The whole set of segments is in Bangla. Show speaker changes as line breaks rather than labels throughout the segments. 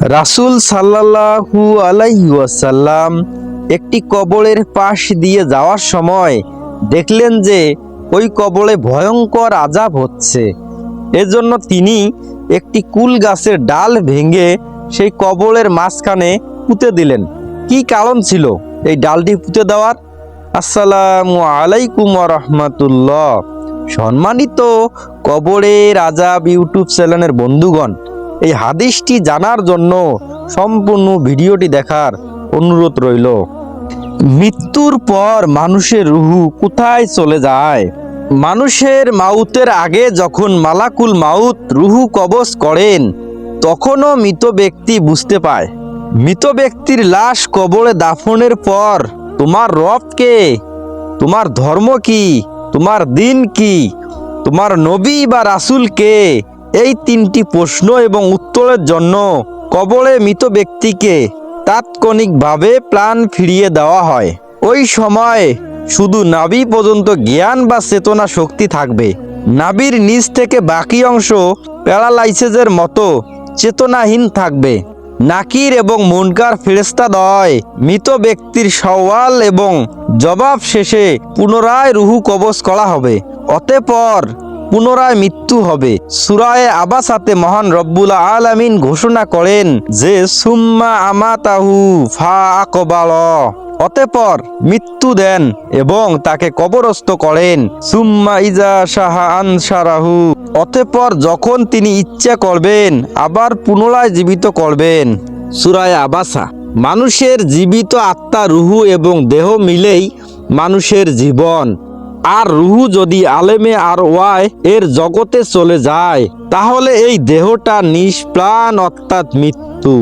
রাসূল সাল্লাল্লাহু আলাইহি ওয়াসাল্লাম একটি কবরের পাশ দিয়ে যাওয়ার সময় দেখলেন যে ওই কবরে ভয়ঙ্কর আজাব হচ্ছে। এজন্য তিনি একটি কুল গাছের ডাল ভেঙে সেই কবরের মাঝখানে পুঁতে দিলেন। কি কারণ ছিল এই ডালটি পুঁতে দেওয়ার? আসসালামু আলাইকুম রহমতুল্লাহ। সম্মানিত কবরের আজাব ইউটিউব চ্যানেলের বন্ধুগণ এই হাদিসটি জানার জন্য সম্পূর্ণ ভিডিওটি দেখার অনুরোধ রইল। মৃত্যুর পর মানুষের রুহু কোথায় চলে যায়? মানুষের মাউতের আগে যখন মালাকুল মাউত রুহু কবজ করেন, তখনও মৃত ব্যক্তি বুঝতে পায়। মৃত ব্যক্তির লাশ কবরে দাফনের পর তোমার রব কে? তোমার ধর্ম কি? তোমার দিন কি? তোমার নবী বা রাসূল কে? এই তিনটি প্রশ্ন এবং উত্তরের জন্য কবলে মৃত ব্যক্তিকে তাৎক্ষণিকভাবে প্রাণ ফিরিয়ে দেওয়া হয়। ওই সময় শুধু নাভি পর্যন্ত জ্ঞান বা চেতনা শক্তি থাকবে। নাভির নিচ থেকে বাকি অংশ প্যারালাইসিসের মতো চেতনাহীন থাকবে। নাকির এবং মুনকার ফেরেস্তা দয় মৃত ব্যক্তির সওয়াল এবং জবাব শেষে পুনরায় রুহু কবজ করা হবে। অতঃপর পুনরায় মৃত্যু হবে। সুরায় আবাসাতে মহান রব্বুল আলামিন ঘোষণা করেন যে, সুম্মা আমাতাহু ফা আকবাল। অতঃপর মৃত্যু দেন এবং তাকে কবরস্থ করেন। সুম্মা ইজা সাহা আনসারাহু। অতঃপর যখন তিনি ইচ্ছা করবেন, আবার পুনরায় জীবিত করবেন। সুরায় আবাসা। মানুষের জীবিত আত্মা, রুহু এবং দেহ মিলেই মানুষের জীবন। আর রুহু যদি আলেমে আর ওয়াই এর জগতে চলে যায়, তাহলে এই দেহটা নিষ্প্রাণ অর্থাৎ মৃত্যু।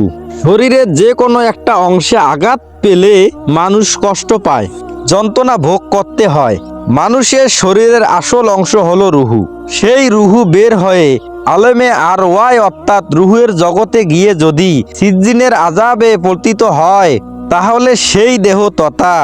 শরীরের যে কোনো একটা অংশে আঘাত পেলে মানুষ কষ্ট পায়, যন্ত্রণা ভোগ করতে হয়। মানুষের শরীরের আসল অংশ হলো রুহু। সেই রুহু বের হয়ে আলেমে আর ওয়াই অর্থাৎ রুহুয়ের জগতে গিয়ে যদি সিজ্জিনের আজাবে পতিত হয়, তাহলে সেই দেহ তথা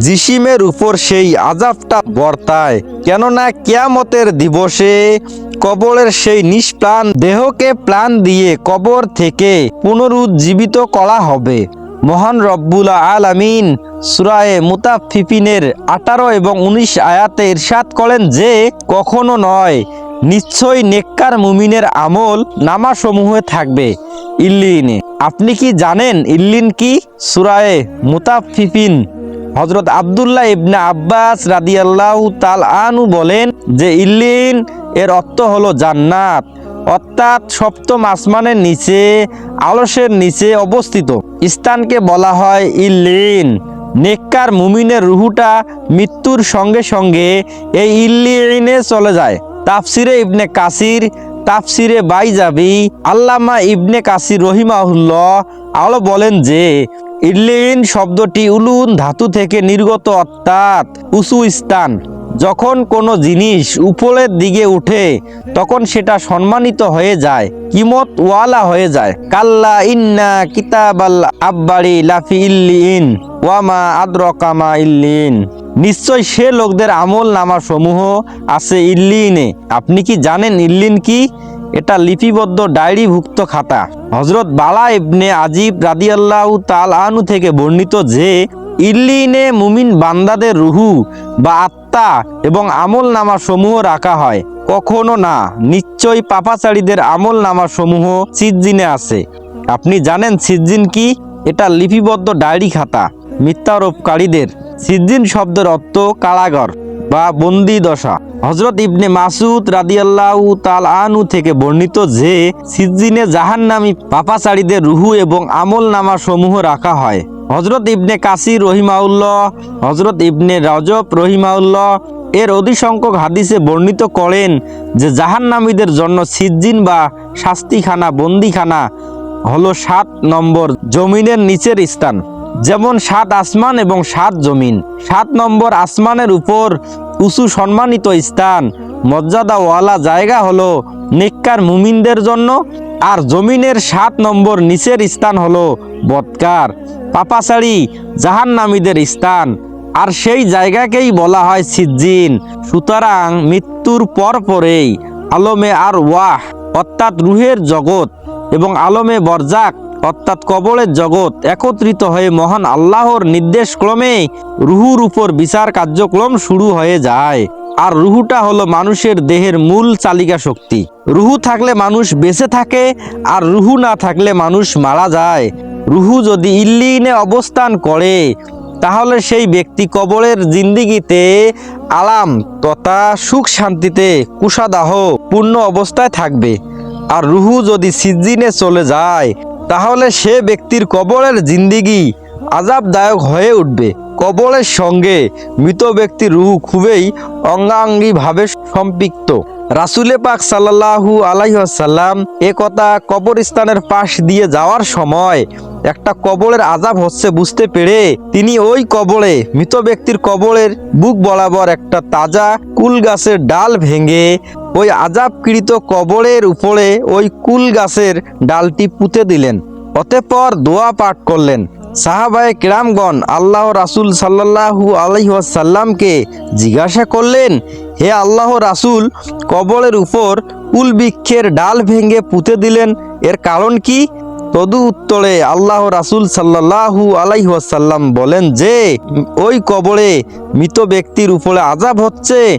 জিসিমের উপর সেই আজাবটা বর্তায়। কেননা কিয়ামতের দিবসে কবরের সেই নিষ্প্রাণ দেহকে প্রাণ দিয়ে কবর থেকে পুনরুজ্জীবিত করা হবে। মহান রব্বুল আলামিন সুরায়ে মুতাফিফিনের আঠারো এবং উনিশ আয়াতে ইরশাদ করেন যে, কখনো নয় নিশ্চয়ই নেককার মুমিনের আমল নামাসমূহে থাকবে। ইল্লিনে, আপনি কি জানেন ইল্লিন কি? সুরায়ে মুতাফিফিন হজরত আবদুল্লাহ ইবনে আব্বাস রাদিয়াল্লাহু তাল আনু বলেন যে, ইল্লিন, এর অর্থ হলো জান্নাত। অর্থাৎ সপ্তম আসমানের নিচে, আলসের নিচে অবস্থিত। স্থানকে বলা হয় ইল্লিন। নেককার মুমিনের রুহুটা মৃত্যুর সঙ্গে সঙ্গে এই ইল্লিনে চলে যায়। তাফসিরে ইবনে কাসির, তাফসিরে বাইজাবি, আল্লামা ইবনে কাসির রহিমাহুল্লাহ আলো বলেন যে ইল্লিন শব্দটি উলুন ধাতু থেকে নির্গত অর্থাৎ উঁচু স্থান। যখন কোনো জিনিস উপরের দিকে উঠে, তখন সেটা সম্মানিত হয়ে যায়, কিমত ওয়ালা হয়ে যায়। কাল্লা ইন্না কিতাবাল আব্বাড়ি লাফি ইল্লিন, ওয়ামা আদ্রকামা ইল্লিন। নিশ্চয় সে লোকদের আমল নামা সমূহ আছে ইল্লিনে। আপনি কি জানেন ইল্লিন কি? এটা লিপিবদ্ধ ডায়েরিভুক্ত খাতা। হজরত বালা ইবনে আজিব রাদিয়াল্লাহু তাল আনু থেকে বর্ণিত যে, ইল্লিনে মুমিন বান্দাদের রুহু বা আত্মা এবং আমল নামা সমূহ রাখা হয়, কখনো না। নিশ্চয়ই পাপাচারীদের আমল নামা সমূহ সিজ্জিনে আছে। আপনি জানেন সিজ্জিন কি? এটা লিপিবদ্ধ ডায়েরি খাতা, মিথ্যারোপকারীদের। সিজ্জিন শব্দের অর্থ কারাগর। বা বন্দি দশা। হজরত ইবনে মাসুদ রাদিয়াল্লাহু তাল আনু থেকে বর্ণিত যে সিজ্জিনে জাহান্নামী পাপাচারীদের রুহু এবং আমল নামা সমূহ রাখা হয়। হজরত ইবনে কাসির রহিমাউল্লাহ হজরত ইবনে রজব রহিমাউল্লাহ এর অধিসংখ্যক হাদিসে বর্ণিত করেন যে, জাহান্নামীদের জন্য সিজ্জিন বা শাস্তিখানা, বন্দিখানা হলো সাত নম্বর জমিনের নিচের স্থান। যেমন সাত আসমান এবং সাত জমিন। সাত নম্বর আসমানের উপর উঁচু সম্মানিত স্থান, মর্যাদাওয়ালা জায়গা হলো নেককার মুমিনদের জন্য আর জমিনের সাত নম্বর নিচের স্থান হলো বৎকার, পাপাচারী, জাহান্নামীদের স্থান। আর সেই জায়গাকেই বলা হয় সিজ্জিন। সুতরাং মৃত্যুর পর পরেই আলমে আর ওয়াহ, অর্থাৎ রুহের জগৎ এবং আলমে বরজাক অর্থাৎ কবরের জগৎ একত্রিত হয়ে মহান আল্লাহর নির্দেশ ক্রমে রুহুর উপর বিচার কার্যক্রম শুরু হয়ে যায়। আর রুহুটা হলো মানুষের দেহের মূল চালিকা শক্তি। রুহু থাকলে মানুষ বেঁচে থাকে, আর রুহু না থাকলে মানুষ মারা যায়। রুহু যদি ইল্লিনে অবস্থান করে, তাহলে সেই ব্যক্তি কবরের জিন্দিগিতে আলাম তথা সুখ শান্তিতে কুশাদাহ পূর্ণ অবস্থায় থাকবে। আর রুহু যদি সিজিনে চলে যায় তাহলে সে ব্যক্তির কবরের জিন্দিগি আজাবদায়ক হয়ে উঠবে। কবরের সঙ্গে মৃত ব্যক্তির রুহু খুবই অঙ্গাঙ্গিভাবে সম্পৃক্ত। রাসুলে পাক সাল্লাহু আলাইসাল্লাম এ কথা কবরস্থানের পাশ দিয়ে যাওয়ার সময় একটা কবরের আজাব হচ্ছে বুঝতে পেরে তিনি ওই কবরে, মৃত ব্যক্তির কবরের বুক বরাবর একটা তাজা কুল গাছের ডাল ভেঙে ওই আজাবকৃত কবরের উপরে ওই কুল গাছের ডালটি পুঁতে দিলেন। অতঃপর দোয়া পাঠ করলেন। সাহাবায়ে কিরামগণ আল্লাহ রাসূল সাল্লাল্লাহু আলাইহি ওয়াসাল্লামকে জিজ্ঞাসা করলেন, হে আল্লাহ রাসূল, কবরের উপর কুল বৃক্ষের ডাল ভেঙে পুঁতে দিলেন, এর কারণ কি? তদু উত্তরে আল্লাহ রাসূল সাল্লাল্লাহু আলাইহি ওয়াসাল্লাম বলেন যে, ওই কবরে মৃত ব্যক্তির উপরে আজাব হচ্ছে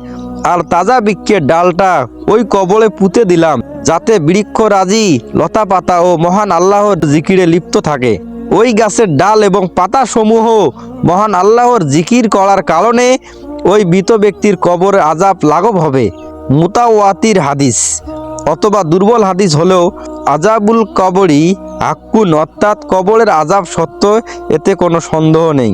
আর তাজা বৃক্ষের ডালটা ওই কবরে পুঁতে দিলাম, যাতে বৃক্ষ রাজি লতা পাতা ও মহান আল্লাহর জিকিরে লিপ্ত থাকে। ওই গাছের ডাল এবং পাতা সমূহ মহান আল্লাহর জিকির করার কারণে ওই মৃত ব্যক্তির কবরে আজাব লাঘব হবে। মুতাওয়াতির হাদিস। অথবা দুর্বল হাদিস হলেও আজাবুল কবরই হাক্কুন, অর্থাৎ কবরের আজাব সত্য এতে কোনো সন্দেহ নেই।